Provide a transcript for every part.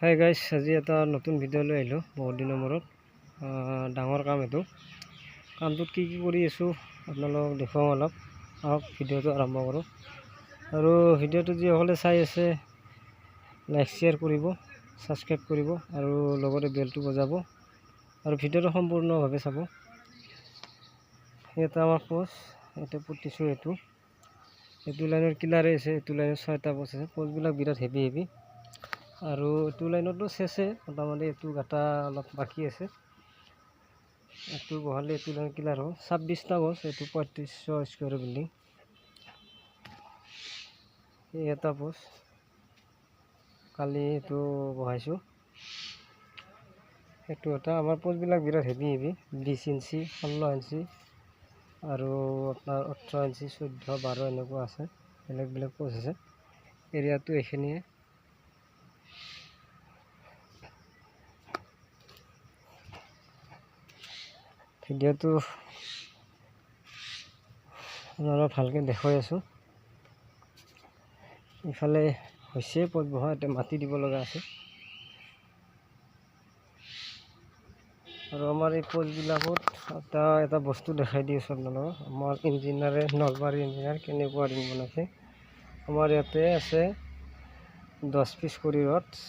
Hi guys আজি এটা নতুন ভিডিঅ' লৈ আহিলোঁ, বহুত দিনৰ মূৰত। ডাঙৰ কাম এইটো। কামটোত কি কি কৰি আছোঁ, আপোনালোকক দেখুৱাওঁ অলপ। আহক ভিডিঅ'টো আৰম্ভ কৰোঁ। আৰু ভিডিঅ'টো যিসকলে চাই আছে লাইক শ্বেয়াৰ কৰিব ছাবস্ক্ৰাইব কৰিব, আৰু লগতে বেলটো বজাব। আৰু ভিডিঅ'টো সম্পূৰ্ণভাৱে চাব। এটা আমাৰ পোষ্ট এইটো পুতিছোঁ এইটো। এইটো লাইনৰ কিলাৰে আছে, এইটো লাইনত ছয়টা পোষ্ট আছে। পোষ্টবিলাক বিৰাট হেভি হেভি আৰু এইটো লাইনতো চেছে মোটামুটি এইটো গাটা অলপ বাকী আছে। এইটো বহালে এইটো লাইন ক্লিয়াৰ হ'ব। ছাব্বিছটা গছ এইটো পঁয়ত্ৰিছশ স্কুৱেৰ বিল্ডিং এই এটা পোষ্ট কালি এইটো বহাইছোঁ। সেইটো এটা আমাৰ পোষ্টবিলাক বিৰাট হেভি হেভি বিছ ইঞ্চি ষোল্ল ইঞ্চি আৰু আপোনাৰ ওঠৰ ইঞ্চি চৈধ্য বাৰ এনেকুৱা আছে। বেলেগ বেলেগ পোষ্ট আছে। এৰিয়াটো এইখিনিয়ে। ভিডিঅ'টো অলপ ভালকৈ দেখুৱাই আছোঁ। ইফালে হৈছে পথ বহা এতিয়া মাটি দিব লগা আছে। আৰু আমাৰ এই পথবিলাকত এটা এটা বস্তু দেখাই দি আছোঁ আপোনালোকক। আমাৰ ইঞ্জিনিয়াৰে নলবাৰী ইঞ্জিনিয়াৰ কেনেকুৱা ৰিং বনাইছে। আমাৰ ইয়াতে আছে দহ পিচ কৰি ৰড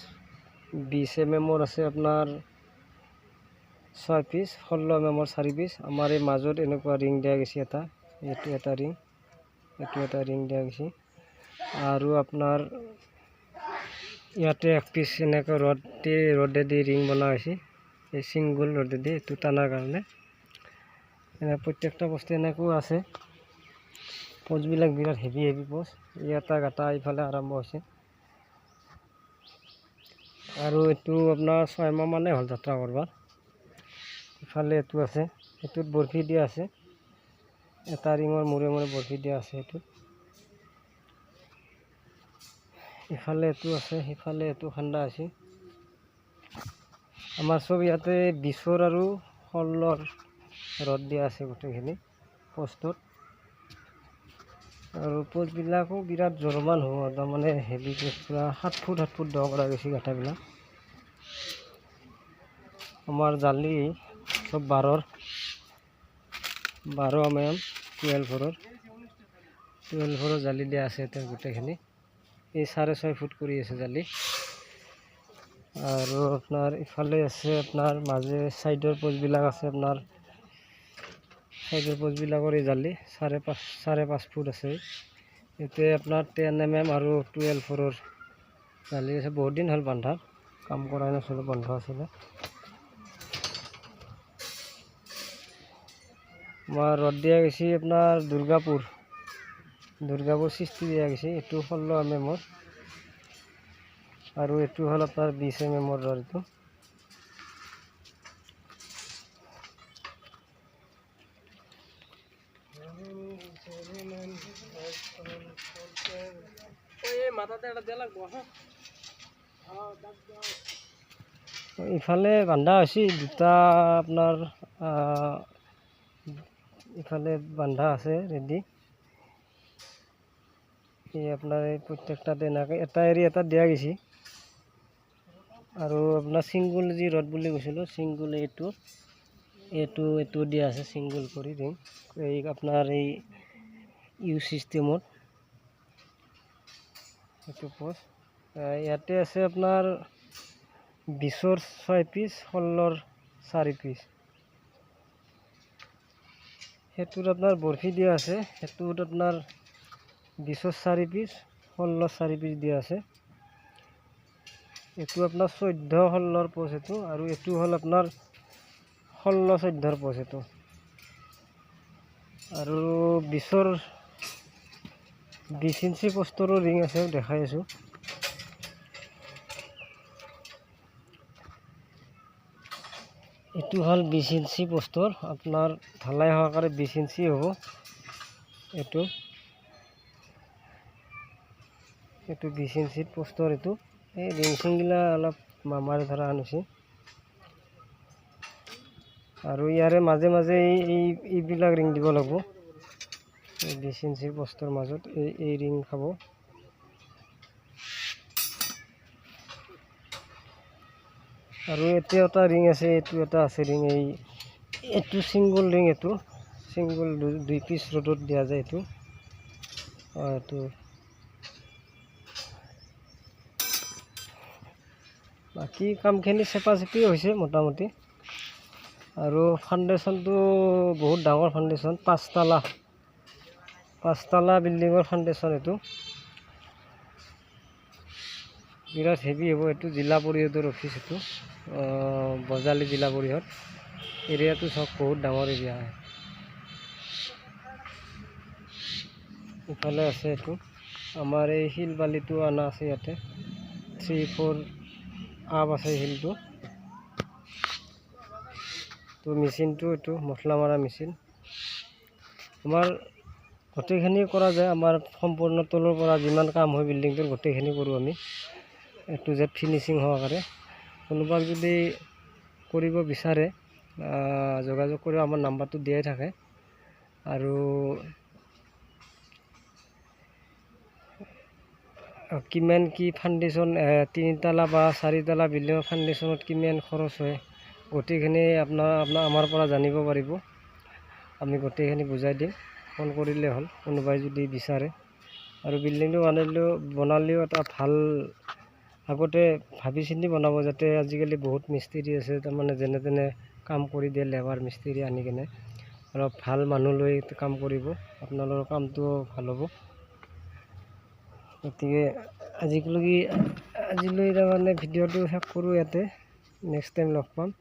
বিছ এম এমৰ আছে আপোনাৰ ছয় পিচ ষোল্ল এম এমৰ চাৰি পিচ আমাৰ এই মাজত এনেকুৱা ৰিং দিয়া গৈছে এটা। এইটো এটা ৰিং এইটো এটা ৰিং দিয়া গৈছে। আৰু আপোনাৰ ইয়াতে এক পিচ এনেকৈ ৰড দি ৰডেদি ৰিং বনোৱা হৈছে। এই ছিংগুল ৰডেদি এইটো টানাৰ কাৰণে। এনে প্ৰত্যেকটা বস্তু এনেকৈ আছে। পোষ্টবিলাক বিৰাট হেভি হেভি পোষ্ট ইয়াতে গাটা ইফালে আৰম্ভ হৈছে। আৰু এইটো আপোনাৰ ছয়মাহ মানে হ'ল যাত্ৰা কৰবাৰ ইফালে এইটো আছে, এইটোত বৰফি দিয়া আছে। এটা ৰিঙৰ মূৰে মূৰে বৰফি দিয়া আছে এইটোত। ইফালে এইটো আছে, সিফালে এইটো খান্দা আছে। আমাৰ চব ইয়াতে বিছৰ আৰু ষোল্লৰ ৰদ দিয়া আছে গোটেইখিনি পোষ্টত। আৰু পোষ্টবিলাকো বিৰাট জোৰমান হ'ব, তাৰমানে হেভি পূৰা সাত ফুট সাত ফুট দ কৰা গৈছে গাঁঠাবিলাক। আমাৰ জালি চব বাৰৰ বাৰ এম এম টুৱেলভৰৰ টুৱেলভৰৰ জালি দিয়া আছে এতিয়া গোটেইখিনি। এই চাৰে ছয় ফুট কৰি আছে জালি। আৰু আপোনাৰ ইফালে আছে আপোনাৰ মাজে ছাইডৰ পোষ্টবিলাক আছে আপোনাৰ। ছাইডৰ পোষ্টবিলাকৰ এই জালি চাৰে পাঁচ চাৰে পাঁচ ফুট আছে। ইয়াতে আপোনাৰ টেন এম এম আৰু টুৱেলভৰৰ জালি আছে। বহুত দিন হ'ল বন্ধা। কাম কৰাই নাছিলোঁ, বন্ধ আছিলে। আমার রড দিয়া গেছি আপনার দুর্গাপুর দুর্গাপুর সৃষ্টি দিয়া গেছি এটু হল এম মোর আর এটু হল আপনার বিশ এম এম রডটো ইফালে বান্ধা হৈছে দুটা আপোনাৰ ইফালে বান্ধা আছে ৰেডি এই আপোনাৰ এই প্ৰত্যেকটা তেনেকৈ এটা এৰি এটা দিয়া গৈছে। আৰু আপোনাৰ ছিংগুল যি ৰড বুলি কৈছিলোঁ, ছিংগুল এইটো এইটো এইটো দিয়া আছে, ছিংগুল কৰি ৰিং এই আপোনাৰ এই ইউ ছিষ্টেমত এইটো পোষ্ট ইয়াতে আছে আপোনাৰ বিছৰ ছয় পিচ ষোল্লৰ চাৰি পিচ সেইটোত আপোনাৰ বৰফি দিয়া আছে সেইটোত আপোনাৰ বিছৰ চাৰি পিচ ষোল্লৰ চাৰি পিচ দিয়া আছে। এইটো আপোনাৰ চৈধ্য ষোল্লৰ পোষ্ট এইটো আৰু এইটো হ'ল আপোনাৰ ষোল্ল চৈধ্যৰ পোষ্ট এইটো। আৰু বিছৰ বিছ ইঞ্চি পোষ্টৰো ৰিং আছে দেখাই আছোঁ। এইটো হ'ল বিছ ইঞ্চি পোষ্টৰ আপোনাৰ ঢালাই সহকাৰে বিছ ইঞ্চি হ'ব। এইটো। এইটো বিছ ইঞ্চিত পোষ্টৰ এইটো। এই ৰিং চিংগিলা অলপ মামাৰে ধৰা আনিছে। আৰু ইয়াৰে মাজে মাজে এই এই, এইবিলাক ৰিং দিব লাগিব। বিছ ইঞ্চিৰ পোষ্টৰ মাজত এই এই ৰিং খাব। আৰু এতিয়া এটা ৰিং আছে এইটো এটা আছে ৰিং এই এইটো ছিংগল ৰিং এইটো। ছিংগল দুই পিচ ৰ'দত দিয়া যায় এইটো। অঁ এইটো। বাকী কামখিনি চেপা চেপি হৈছে মোটামুটি। আৰু ফাউণ্ডেশ্যনটো বহুত ডাঙৰ ফাউণ্ডেশ্যন পাঁচটালা পাঁচটালা বিল্ডিঙৰ ফাউণ্ডেশ্যন এইটো। বিৰাট হেভি হ'ব এইটো জিলা পৰিষদৰ অফিচ এইটো। বজালী জিলা পৰিষদ এৰিয়াটো চাওক বহুত ডাঙৰ এৰিয়া হয়। ইফালে আছে এইটো। আমাৰ এই শিল বালিটো অনা আছে ইয়াতে। থ্ৰী ফ'ৰ আপ আছে শিলটো। তো মেচিনটো এইটো মছলা মৰা মেচিন। আমাৰ গোটেইখিনি কৰা যায়। আমাৰ সম্পূৰ্ণ তলৰ পৰা যিমান কাম হয় বিল্ডিংটোৰ গোটেইখিনি কৰোঁ আমি। এ টু জেড ফিনিচিং সহকাৰে কোনোবাক যদি কৰিব বিচাৰে যোগাযোগ কৰি আমাৰ নাম্বাৰটো দিয়াই থাকে। আৰু কিমান কি ফাউণ্ডেশ্যন তিনিতলা বা চাৰিতলা বিল্ডিঙৰ ফাউণ্ডেশ্যনত কিমান খৰচ হয় গোটেইখিনি আপোনাৰ আপোনাৰ আমাৰ পৰা জানিব পাৰিব। আমি গোটেইখিনি বুজাই দিম। ফোন কৰিলে হ'ল কোনোবাই যদি বিচাৰে। আৰু বিল্ডিংটো বনালেও বনালেও এটা ভাল আগতে ভাবি চিন্তি বনাব যাতে আজিকালি বহুত মিস্ত্ৰী আছে তাৰমানে যেনে তেনে কাম কৰি দিয়ে লেবাৰ মিস্ত্ৰী আনি কিনে। অলপ ভাল মানুহ লৈ কাম কৰিব আপোনালোকৰ কামটো ভাল হ'ব। গতিকে আজিলৈকে আজিলৈ তাৰমানে ভিডিঅ'টো শেষ কৰোঁ ইয়াতে নেক্সট টাইম লগ পাম।